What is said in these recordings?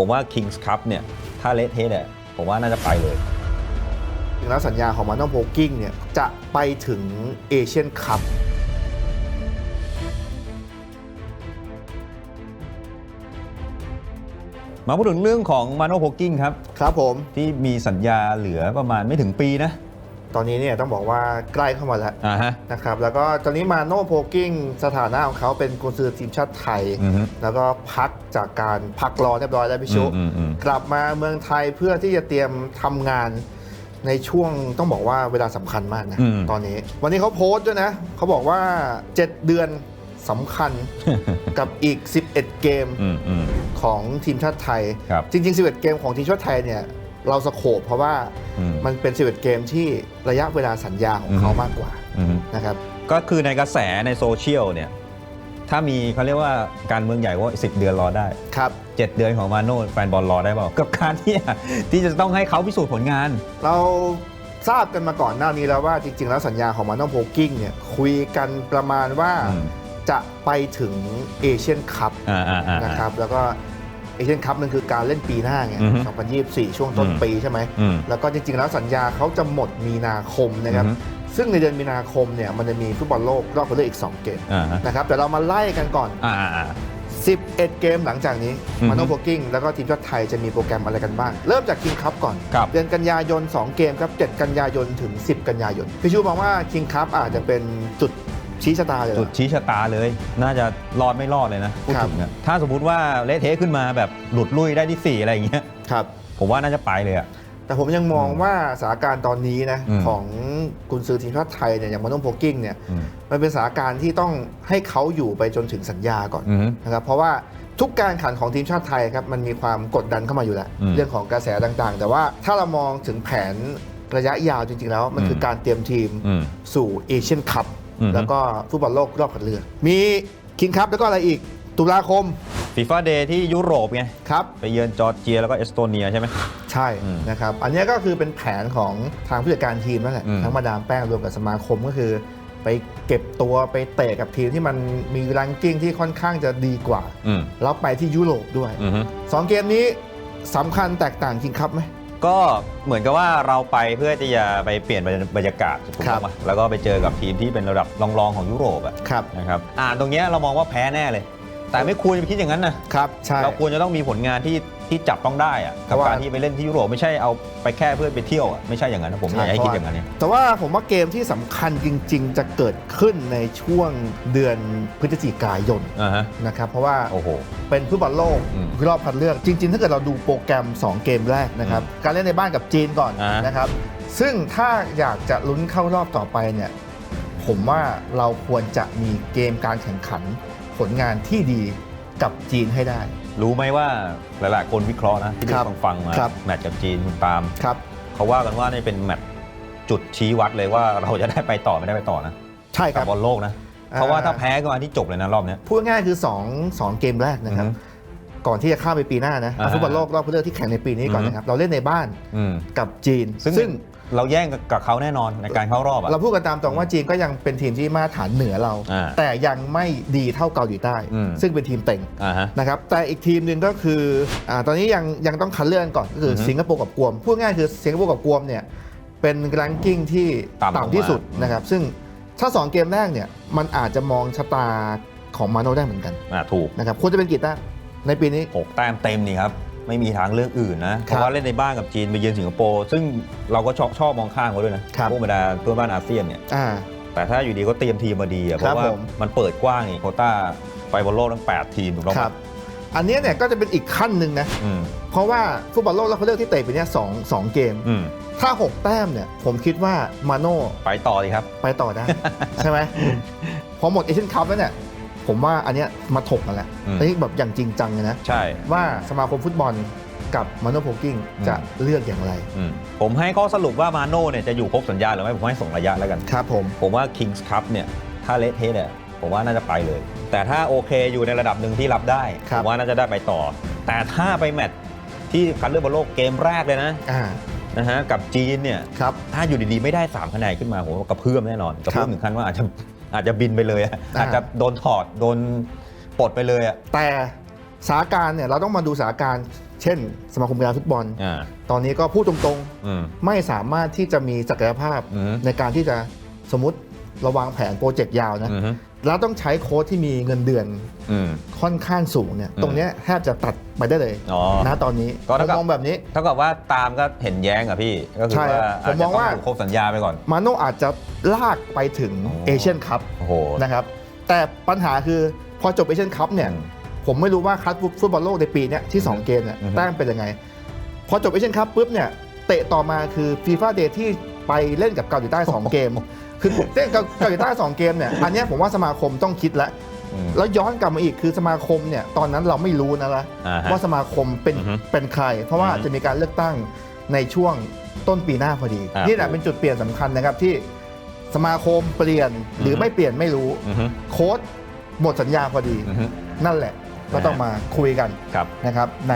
ผมว่า Kings Cup เนี่ยถ้าเละเทะเนี่ยผมว่าน่าจะไปเลยถึงแล้วสัญญาของมาโนโพกิ้งเนี่ยจะไปถึงเอเชียนคัพมาพูดถึงเรื่องของมาโนโพกิ้งครับ ครับผม ที่มีสัญญาเหลือประมาณไม่ถึงปีนะ ตอนนี้เนี่ยต้องบอกว่าใกล้เข้ามาแล้วอ่าฮะ นะครับแล้วก็ตอนนี้มาโนโพกิ้งสถานะของเขาเป็นกุนซือทีมชาติไทย อือฮึแล้วก็พักจากการพักรอเรียบร้อยแล้วพี่ชุ อืมอืมอืม กลับมาเมืองไทยเพื่อที่จะเตรียมทำงานในช่วงต้องบอกว่าเวลาสำคัญมากนะอืม ตอนนี้ วันนี้เขาโพสต์ด้วยนะ เขาบอกว่า 7 เดือนสำคัญกับอีก 11 เกม อืมอืม ของทีมชาติไทย ครับจริง ๆ 11 เกมของทีมชาติไทยเนี่ย เราสโคบเพราะว่าอืมมันเป็น11เกมที่ระยะเวลาสัญญาของเขาอืมมากกว่าอืมนะครับก็คือในกระแสในโซเชียลเนี่ยถ้ามีเขาเรียกว่าการเมืองใหญ่ว่า10เดือนรอได้ครับ7เดือนของมาโน่แฟนบอลรอได้เปล่ากับการที่ที่จะต้องให้เขาพิสูจน์ผลงาน เราทราบกันมาก่อนหน้านี้แล้วว่าจริง ๆ แล้วสัญญาของมาโนโพกิ้งเนี่ยคุยกันประมาณว่าอืมจะไปถึงเอเชียนคัพอ่าอ่าอ่านะครับแล้วก็ เอเชียนคัพนั่นคือการเล่นปีหน้าไง อือฮึ2024 ช่วงต้นอืมปีใช่ไหม อืมแล้วก็จริงๆ แล้วสัญญาเขาจะหมดมีนาคมนะครับ อือฮึ ซึ่งในเดือนมีนาคมเนี่ยมันจะมีฟุตบอลโลกรอบคัดเลือกอีก 2 เกมอ่าฮะนะครับ แต่เรามาไล่กันก่อน อ่าอ่าอ่า 11 เกมหลังจากนี้อือฮึมาโนโพกิ้งแล้วก็ทีมชาติไทยจะมีโปรแกรมอะไรกันบ้าง เริ่มจากคิงคัพก่อน ครับ เดือนกันยายน 2 เกมครับ 7 กันยายนถึง 10 กันยายน พี่ชูมองว่าคิงคัพอาจจะเป็นจุด ชี้ชะตาเลยเหรจุอดชี้ชะตาเลย น่าจะรอดไม่รอดเลยนะพูดครับ ถึงอะถ้าสมมุติว่าเละเทะขึ้นมาแบบหลุดลุยได้ที่4อะไรอย่างเงี้ยครับ ผมว่าน่าจะไปเลยอะ แต่ผมยังมองว่าสถานการณ์ตอนนี้นะอืม ของกุนซือทีมชาติไทยเนี่ยอย่างมาโนโพกิ้งเนี่ยอืมมันเป็นสถานการณ์ที่ต้องให้เขาอยู่ไปจนถึงสัญญาก่อน อืม นะครับเพราะว่าทุกการแข่งขันของทีมชาติไทยครับมันมีความกดดันเข้ามาอยู่แล้ว อืมเรื่องของกระแสต่างๆ แต่ว่าถ้าเรามองถึงแผนระยะยาวจริงๆแล้ว มันคือมการเตรียมทีมอืม สู่เอเชียนคัพอืม แล้วก็ฟุตบอลโลกรอบคัดเลือก มีคิงคัพแล้วก็อะไรอีก ตุลาคมฟีฟ่าเดย์ที่ยุโรปไงครับ ไปเยือนจอร์เจียแล้วก็เอสโตเนียใช่ไหมใช่อืมนะครับ อันนี้ก็คือเป็นแผนของทางผู้จัดการทีมนั่นแหละอืมทั้งมาดามแป้งรวมกับสมาคมก็คือ ไปเก็บตัวไปเตะกับทีมที่มันมีรังกิ้งที่ค่อนข้างจะดีกว่าอืมแล้วไปที่ยุโรปด้วยอืมสองเกมนี้สำคัญแตกต่างจริงครับไหม ก็เหมือนกับว่าเราไปเพื่อที่จะไปเปลี่ยนบรรยากาศถูกครัต้บองปะแล้วก็ไปเจอกับทีมที่เป็นระดับรองๆของยุโรปอะครับนะครับอ่าตรงเนี้ยเรามองว่าแพ้แน่เลย แต่ไม่ควรจะไปคิดอย่างนั้นนะครับใช่ เราควรจะต้องมีผลงานที่ที่จับต้องได้อะเพกับราะว่า การที่ไปเล่นที่ยุโรปไม่ใช่เอาไปแค่เพื่อไปเที่ยวอะไม่ใช่อย่างนั้นนะผมไม่อยากให้คิดอย่างนั้นเนี่ย แต่ว่าผมว่าเกมที่สำคัญจริง ๆ จะเกิดขึ้นในช่วงเดือนพฤศจิกายนอ่าฮะ นะครับเพราะว่า โอ้โห เป็นฟุตบอลโลกอืมรอบคัดเลือกจริง ๆ ถ้าเกิดเราดูโปรแกรม 2 เกมแรกนะครับ การเล่นในบ้านกับจีนก่อนอ่านนะครับ ซึ่งถ้าอยากจะลุ้นเข้ารอบต่อไปเนี่ย ผมว่าเราควรจะมีเกมการแข่งขัน ผลงานที่ดีกับจีนให้ได้ รู้ไหมว่าหลาย ๆ คนวิเคราะห์นะที่ได้ครับฟังฟังๆมาครับแมตช์กับจีนคุณปาล์มครับ เขาว่ากันว่านี่เป็นแมตช์จุดชี้วัดเลยว่าเราจะได้ไปต่อไม่ได้ไปต่อนะใช่คกัรับบ บอลโลกนะเพราะว่าถ้าแพ้ก็มาที่จบเลยนะรอบเนี้ย พูดง่ายๆคือ2 2 เกมแรกนะครับ อือฮึก่อนที่จะข้ามไปปีหน้านะเอาอ่าฮะฟุตบอลโลกรอบคัดเลือกที่แข่งในปีนี้ก่อนอือฮึนะครับ เราเล่นในบ้านอืม กับจีนซึ่งซึ่ง เราแย่งกับเขาแน่นอนในการเข้ารอบอะ เราพูดกันตามตรงว่าจีนก็ยังเป็นทีมที่มาตรฐานเหนือเรา อ่าแต่ยังไม่ดีเท่าเกาหลีใต้ อืม ซึ่งเป็นทีมเต็งอ่าฮะ นะครับแต่อีกทีมหนึ่งก็คืออาตอนนี้ยังยังต้องคัดเลือกก่อนก็คือออฮึสิงคโปร์กับกวมพูดง่ายคือสิงคโปร์กับกวมเนี่ยเป็นรังกิ้งที่ต่ำลงมา ต่ำที่สุดอืมนะครับซึ่งถ้า2เกมแรกเนี่ยมันอาจจะมองชะตาของมาโนได้เหมือนกันอ่าถูกนะครับควรจะเป็นกี่แต้มในปีนี้ หกแต้มเต็มนี่ครับ ไม่มีทางเลือกอื่นนะ เพครับราะว่าเล่นในบ้านกับจีนไปเยือนสิงคโปร์ซึ่งเราก็ชอบชอบมองข้ามเขาด้วยนะครับพวกบรรดาเพื่อนบ้านอาเซียนเนี่ยอ่า แต่ถ้าอยู่ดีก็เตรียมทีมมาดีอะเพครับราะว่าผม มันเปิดกว้างนี่โควต้าไปบอลโลกทั้ง 8 ทีมถูกต้องคไหมรับ อันเนี้ยเนี่ยก็จะเป็นอีกขั้นหนึ่งนะ อืมเพราะว่าฟุตบอลโลกเราเขาเลือกที่เตะไปเนี่ยสองสองเกม อืมถ้า 6 แต้มเนี่ย ผมคิดว่ามาโน่ไปต่อดีครับ ไปต่อได้ ใช่ไหมพอหมดเอเชียนคัพแล้วเนี่ย ผมว่าอันเนี้ยมาถกกันแล้วอืม อันนี้แบบอย่างจริงจังเลยนะ ใช่ ว่าสมาคมฟุตบอลกับมาโน่โพกิ้งอืมจะเลือกอย่างไร อืมผมให้ข้อสรุปว่ามาโน่เนี่ยจะอยู่ครบสัญญาหรือไม่ผมให้ส่งระยะแล้วกัน ครับผม ผมว่า Kings Cup เนี่ยถ้าเละเทะเนี่ยผมว่าน่าจะไปเลย แต่ถ้าโอเคอยู่ในระดับหนึ่งที่รับได้ผมว่าน่าจะได้ไปต่อ แต่ถ้าไปแมตช์ที่คัดเลือกบอลโลกเกมแรกเลยนะอ่านะฮะกับจีนเนี่ยครับ ถ้าอยู่ดีๆ ไม่ได้ 3 คะแนนขึ้นมาผมว่ากระเพื่อมแน่นอนกระเพื่อมครับ ถึงขั้นว่าอาจจะ อาจจะบินไปเลยอะอ่าอาจจะโดนถอดโดนปลดไปเลยอะ แต่สถานการณ์เนี่ยเราต้องมาดูสถานการณ์เช่น สมาคมกีฬาฟุตบอล อ่า ตอนนี้ก็พูดตรงอืม ๆ ไม่สามารถที่จะมีศักยภาพอืม ในการที่จะสมมติเราวางแผนโปรเจกต์ยาวนะ อืม แล้วต้องใช้โค้ชที่มีเงินเดือนอืม ค่อนข้างสูงเนี่ยอืมตรงเนี้ยแทบจะตัดไปได้เลยอ๋อนะตอนนี้ก็เท่ากับผมมองแบบนี้ เท่ากับว่าตามก็เห็นแย้งอะพี่ ก็คือใช่ครับว่าผมมองว่า จจะต้ครบสัญญาไปก่อน มาโน่อาจจะลากไปถึงโอ้เอเชียนคัพโอ้โห นะครับแต่ปัญหาคือพอจบเอเชียนคัพเนี่ยอืมผมไม่รู้ว่าคัดฟุตบอลโลกในปีเนี้ยที่ 2 เกมเนี่ยอือฮึ แต้มเป็นยังไง พอจบเอเชียนคัพปุ๊บเนี่ยเตะต่อมาคือฟีฟ่าเดย์ที่ไปเล่นกับเกาหลีใต้ 2 เกม คือเล่นกับเกาหลีใต้2เกมเนี่ยอันเนี้ยผมว่าสมาคมต้องคิดแล้ว อืม แล้วย้อนกลับมาอีกคือสมาคมเนี่ยตอนนั้นเราไม่รู้นะละอ่าฮะว่าสมาคมเป็นอือฮึเป็นใคร เพราะว่าอือฮึจะมีการเลือกตั้งในช่วงต้นปีหน้าพอดีอ่านี่นี่แหละเป็นจุดเปลี่ยนสำคัญนะครับที่สมาคมเปลี่ยนหรืออฮึ ไม่เปลี่ยนไม่รู้ อือฮึโค้ดหมดสัญญาพอดี อือฮึนั่นแหละก็ต้องมาคุยกันครับ นะครับใน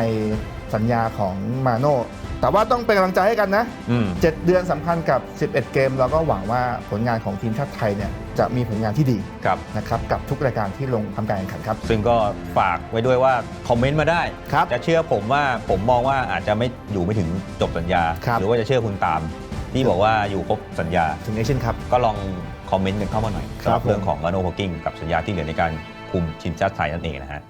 สัญญาของมาโน่แต่ว่าต้องเป็นกำลังใจให้กันนะ อืม 7 เดือนสำคัญกับ 11 เกม เราก็หวังว่าผลงานของทีมชาติไทยเนี่ยจะมีผลงานที่ดีครับ นะครับกับทุกรายการที่ลงทำการแข่งขันครับ ซึ่งก็ฝากไว้ด้วยว่า คอมเมนต์มาได้ ครับ จะเชื่อผมว่าผมมองว่าอาจจะไม่อยู่ไม่ถึงจบสัญญา ครับ หรือว่าจะเชื่อคุณตาม ที่บอกว่าอยู่ครบสัญญา ถึงเอเชียนครับ ก็ลองคอมเมนต์กันเข้ามาหน่อยครับสำหรับเรื่องผมของมาโนโพกิ้งกับสัญญาที่เหลือในการคุมทีมชาติไทยนั่นเองนะฮะ